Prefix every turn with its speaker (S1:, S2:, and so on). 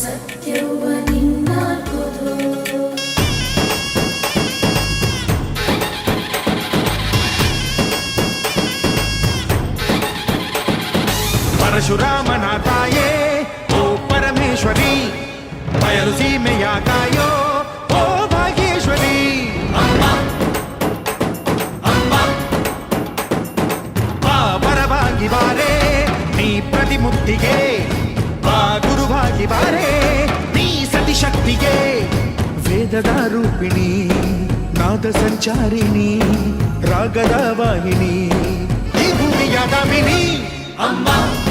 S1: ಸತ್ಯವ ನಿನ್ನಾಗುವುದು ಪರಶುರಾಮನ ತಾಯೇ ಓ ಪರಮೇಶ್ವರಿ ಬಯಲು ಸೀಮೆಯ ತಾಯಿ ನೀ ಪ್ರತಿಮುಕ್ತಿಗೆ ಬಾ ಗುರುವಾಗಿ ಬಾರೆ ನೀ ಸತಿಶಕ್ತಿಗೆ ವೇದದ ರೂಪಿಣಿ ನಾದ ಸಂಚಾರಿಣಿ ರಾಗದ ವಾಹಿನಿ ಈ ಭೂಮಿಯ ದಾಮಿನಿ
S2: ಅಮ್ಮ ಎಲ್ಲಮ್ಮ